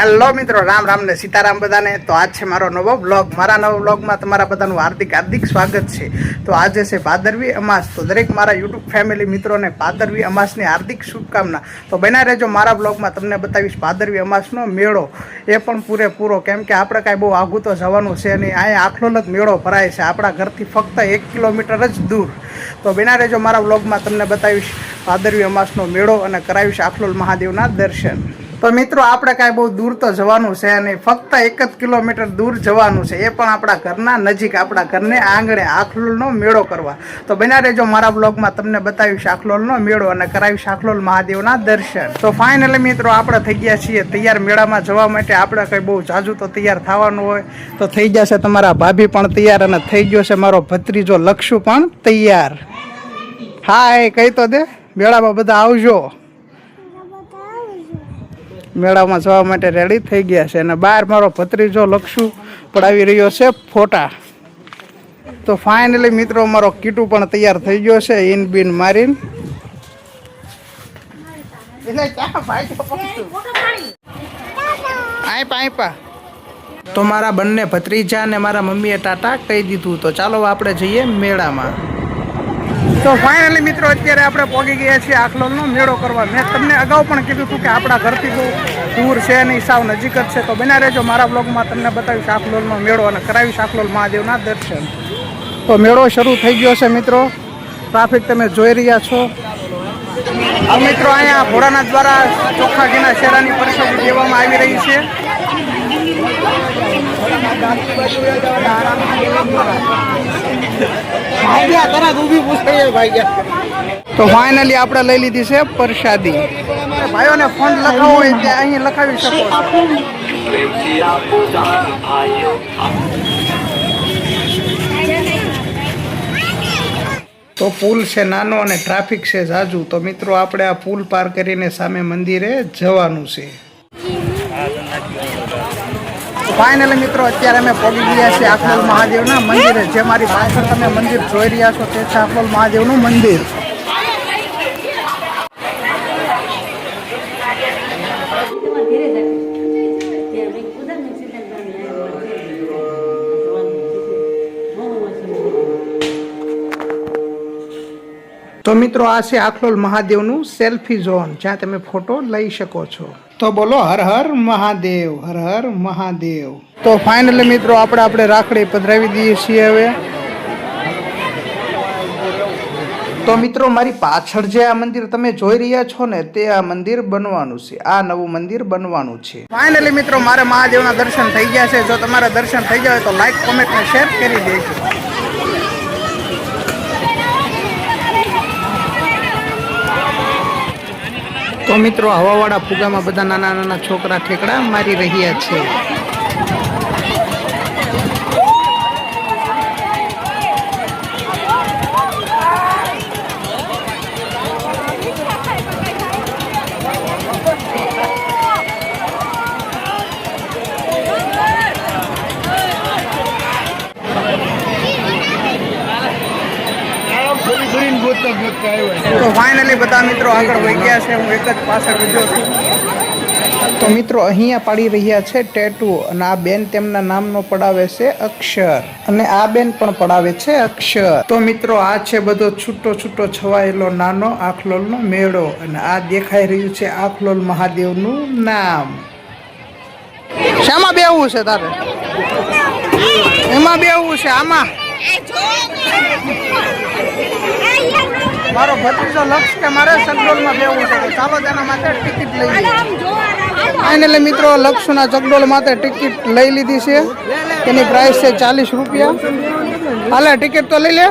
Hello મિત્રો, રામ રામ ને સીતારામ બધાને. તો આજ છે મારો નવો બ્લોગ મારા નવો બ્લોગમાં તમારા બધાનું હાર્દિક હાર્દિક સ્વાગત છે. તો આજે છે ભાદરવી અમાસ. તો દરેક મારા યુટ્યુબ ફેમિલી મિત્રોને ભાદરવી અમાસની હાર્દિક શુભકામના. તો બના રહેજો મારા બ્લોગમાં તમને બતાવીશ ભાદરવી અમાસનો મેળો. એ પણ પૂરેપૂરો. કેમ કે આપણે કાંઈ બહુ આઘું તો જવાનું છે નહીં. અહીંયા આખલો જ મેળો ભરાય છે. આપણા ઘરથી ફક્ત એક કિલોમીટર જ દૂર. તો બના રહેજો મારા બ્લોગમાં તમને બતાવીશ ભાદરવી અમાસનો મેળો અને કરાવીશ આખલોલ મહાદેવના દર્શન. તો મિત્રો, આપણે કાંઈ બહુ દૂર તો જવાનું છે નહીં. ફક્ત એક જ કિલોમીટર દૂર જવાનું છે. એ પણ આપણા ઘરના નજીક, આપણા ઘરને આંગણે આખલોલનો મેળો કરવા. તો બન્યા રહેજો મારા બ્લોગમાં તમને બતાવીશ આખલોલનો મેળો અને કરાવીશ આખલોલ મહાદેવના દર્શન. તો ફાઇનલી મિત્રો, આપણે થઈ ગયા છીએ તૈયાર મેળામાં જવા માટે. આપણે કંઈ બહુ જાજુ તો તૈયાર થવાનું હોય તો થઈ જશે તમારા ભાભી પણ તૈયાર અને થઈ ગયો છે મારો ભત્રીજો લક્ષુ પણ તૈયાર. હાય કહી તો દે. મેળામાં બધા આવજો. મેળામાં જવા માટે રેડી થઈ ગયા છે. અને બહાર મારો ભત્રીજો લક્ષુ પડાવી રહ્યો છે ફોટા. તો ફાઇનલી મિત્રો, મારો કીટુ પણ તૈયાર થઈ ગયો છે ઇન બિન મારીન. તો મારા બંને ભત્રીજા અને મારા મમ્મીએ ટાટા કહી દીધું. તો ચાલો આપણે જઈએ મેળામાં. તો ફાઇનલી મિત્રો, અત્યારે આપણે પહોંચી ગયા છીએ આખલોલનો મેળો કરવા. મેં તમને અગાઉ પણ કીધું હતું કે આપણા ઘરથી બહુ દૂર છે નહીં સાવ નજીક જ છે. તો બના રહેજો, મારા બ્લોગમાં તમને બતાવીશ આખલોલનો મેળો અને કરાવીશ આખલોલ મહાદેવના દર્શન. તો મેળો શરૂ થઈ ગયો છે મિત્રો. ટ્રાફિક તમે જોઈ રહ્યા છો. મિત્રો અહીંયા ઘોડાના દ્વારા ચોખ્ખા ઘીના શેરાની પરિસ્થિતિ દેવામાં આવી રહી છે. તો ફાઇનલી આપણે લઈ લીધી છે પ્રસાદી. ભાઈઓને ફોન લખાવો હોય ત્યાં અહીં લખાવી શકો તો પુલ છે નાનો અને ટ્રાફિક છે જાજુ. તો મિત્રો આપણે આ પુલ પાર કરીને સામે મંદિરે જવાનું છે. ફાઇનલી મિત્રો, અત્યારે અમે પહોંચી ગયા છીએ આખલોલ મહાદેવના મંદિરે. જે મારી પાછળ તમે મંદિર જોઈ રહ્યા છો તે છે આખલોલ મહાદેવનું મંદિર. તો મિત્રો, આ છે આખલોલ મહાદેવનું સેલ્ફી ઝોન, જ્યાં તમે ફોટો લઈ શકો છો. તો બોલો, હર હર મહાદેવ, હર હર મહાદેવ. તો ફાઇનલી મિત્રો, આપણે આપણે રાખડી પધરાવી દઈએ છીએ હવે. તો મિત્રો, મારી પાછળ જે આ મંદિર તમે જોઈ રહ્યા છો ને, તે આ મંદિર બનવાનું છે. આ નવું મંદિર બનવાનું છે. ફાઇનલી મિત્રો, મારે મહાદેવના દર્શન થઈ ગયા છે. જો તમારા દર્શન થઈ જાય તો લાઈક કોમેન્ટ ને શેર કરી દેજો. તો મિત્રો હવાવાળા ફુગામાં બધા નાના નાના છોકરા ઠેકડા મારી રહ્યા છે. તો ફાઇનલી બધા મિત્રો આગળ વહી ગયા છે. હું એક જ પાછળ બીજો છું. તો મિત્રો અહીંયા પાડી રહ્યા છે ટેટુ અને આ બેન તેમના નામનો પડાવે છે અક્ષર. અને આ બેન પણ પડાવે છે અક્ષર. તો મિત્રો આ છે બધો છૂટો છૂટો છવાયેલો નાનો આખલોલનો મેળો. અને આ દેખાઈ રહ્યું છે આખલોલ મહાદેવનું નામ. શામાં બેવું છે તારે? એમાં બેવું છે, આમાં? મારો ભત્રીજો લક્ષ કે મારે સગડોળમાં બેવું છે ચાલો તેના માટે ટિકિટ લઈ લઈએ. ફાઇનલી મિત્રો લક્ષના ચકડોલ માટે ટિકિટ લઈ લીધી છે. તેની પ્રાઇસ છે ચાલીસ રૂપિયા. હાલે ટિકિટ તો લઈ લે.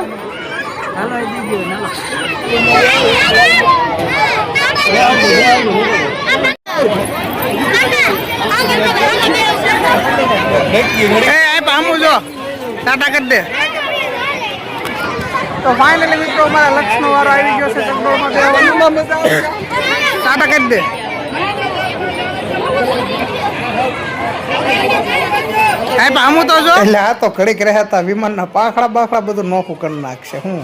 એ આ પામું જો. ટાટા કરી દે. તો ફાઇનલી મિત્રો અમારા લક્ષ્મણ વાળો આવી ગયો છે. ચકડોળમાં બેહવાનો. ટાટા કરી દે. તો જો. એટલે આ તો ઘડીક રહ્યા હતા. વિમાનના પાખડા બાખડા બધું નોખું કરી નાખશે. હું?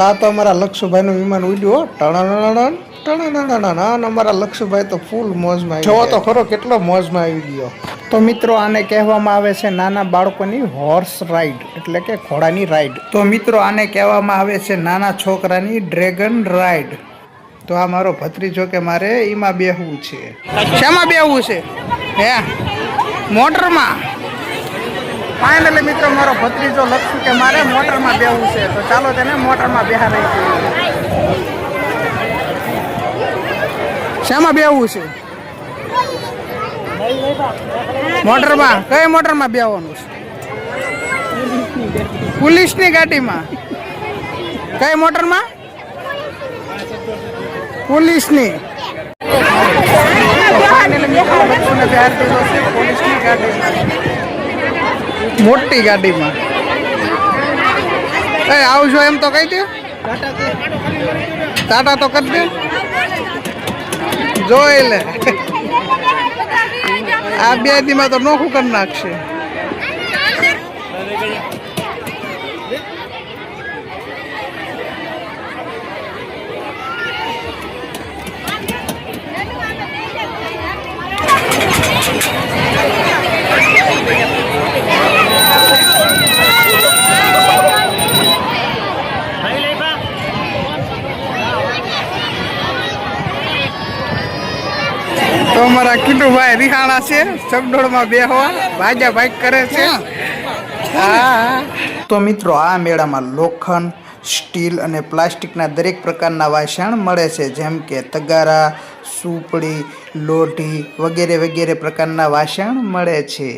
આ તો અમારા લક્ષુભાઈનું વિમાન ઉડ્યું ટણ ટણ અમારા લક્ષુભાઈ તો ફૂલ મોજમાં જોવો તો ખરો કેટલો મોજમાં આવી ગયો. તો મિત્રો આને કહેવામાં આવે છે નાના બાળકોની હોર્સ રાઈડ એટલે કે ઘોડાની રાઈડ તો મિત્રો આને કહેવામાં આવે છે નાના છોકરાની ડ્રેગન રાઈડ તો આ મારો ભત્રીજો કે મારે એમાં બેહવું છે. શેમાં બેહવું છે? હે? મોટરમાં? ફાઇનલી મિત્રો, મારો ભત્રીજો લખશું કે મારે મોટરમાં બેવું છે. તો ચાલો તેને મોટરમાં બેહારી શામાં બેવું છે? મોટરમાં? કઈ મોટરમાં બેહવાનું છે? પોલીસની ગાડીમાં. કઈ મોટરમાં? પોલીસની. Finally, મિત્રો લક્ષ્મીને બેહાડી દીધો છે પોલીસની ગાડીમાં. મોટી ગાડીમાં. એ આવજો એમ તો કહી દે. ટાટા તો કરી દે. જોઈ લે. આ બે દીમાં તો નોખું કરી નાખશે તો અમારા કિટુભાઈ રિહાણા છે ચમડોળમાં બે હોવા ભાજા ભાઈ કરે છે. હા. તો મિત્રો આ મેળામાં લોખંડ સ્ટીલ અને પ્લાસ્ટિકના દરેક પ્રકારના વાસણ મળે છે જેમ કે તગારા સુપડી લોઢી વગેરે વગેરે પ્રકારના વાસણ મળે છે.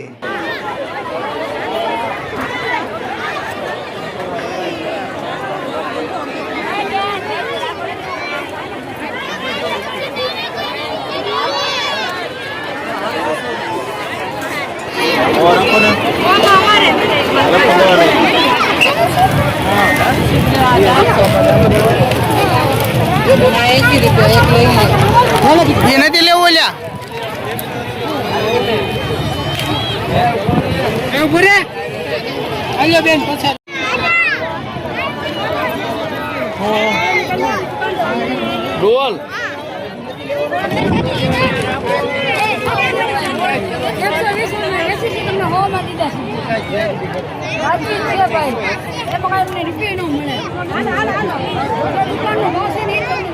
એ નથી લેવું ઓલ્યા? ઉભું રે. ડોલ. વાતચીત તમને હોવામાં દીધા છે વાતચીત છે ભાઈ. એમાં કાંઈ અમને રૂપિયો ન મળે. હાલો હાલો હાલો. દુકાનનું ભાવ છે ને એ તમને.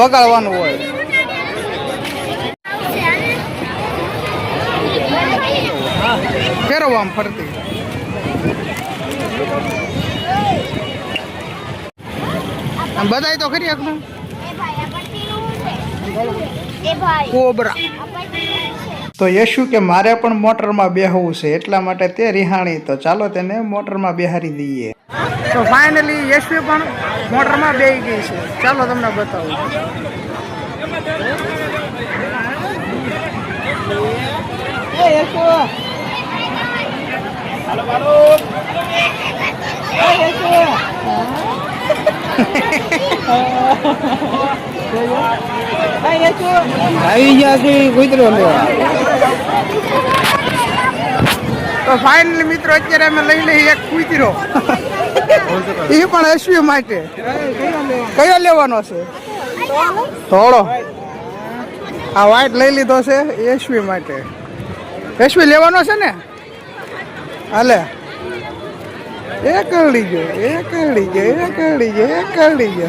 અહીંયા વગાડવાનું હોય. ફેરવો આમ ફરતી. બધાય તો ખરી એકનું કોબરા. તો યશુ કે મારે પણ મોટરમાં બેહવું છે, એટલા માટે તે રિહાણી. તો ચાલો તેને મોટરમાં બેહારી દઈએ. તો ફાઇનલી યશુ પણ મોટરમાં બે ગઈ છે ચાલો તમને બતાવું આવી ગયા છે કુતરો તો ફાઇનલી મિત્રો અત્યારે અમે લઈ લઈએ એક કુતરો એ પણ એસવી માટે. કયો લેવાનો છે? થોડો આ વ્હાઈટ લઈ લીધો છે એસવી માટે. એસવી લેવાનો છે ને? હાલે. એ કરડી ગયો, એ કરડી ગયો, એ કરડી ગયો, એ કરડી ગયો.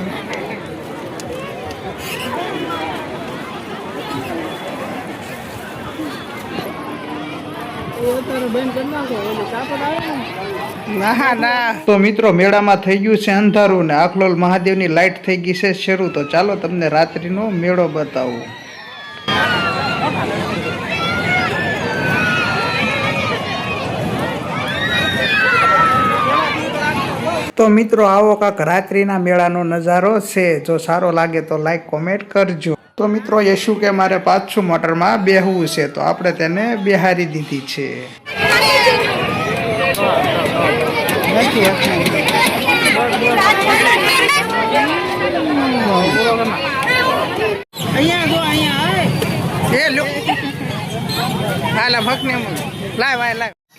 ના. ના તો મિત્રો, મેળામાં થઈ ગયું છે અંધારું ને આખલોલ મહાદેવની લાઈટ થઈ ગઈ છે શરૂ. તો ચાલો તમને રાત્રિનો મેળો બતાવું. તો મિત્રો, આવો કાંક રાત્રિના મેળાનો નજારો છે. જો સારો લાગે તો લાઈક કોમેન્ટ કરજો. તો મિત્રો યશુ કે મારે પાછું મોટરમાં બેહવું છે તો આપણે તેને બેહારી દીધી છે.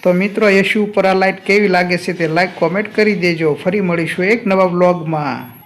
તો મિત્રો યશુ ઉપર આ લાઈટ કેવી લાગે છે તે લાઈક કોમેન્ટ કરી દેજો. ફરી મળીશું એક નવા બ્લોગમાં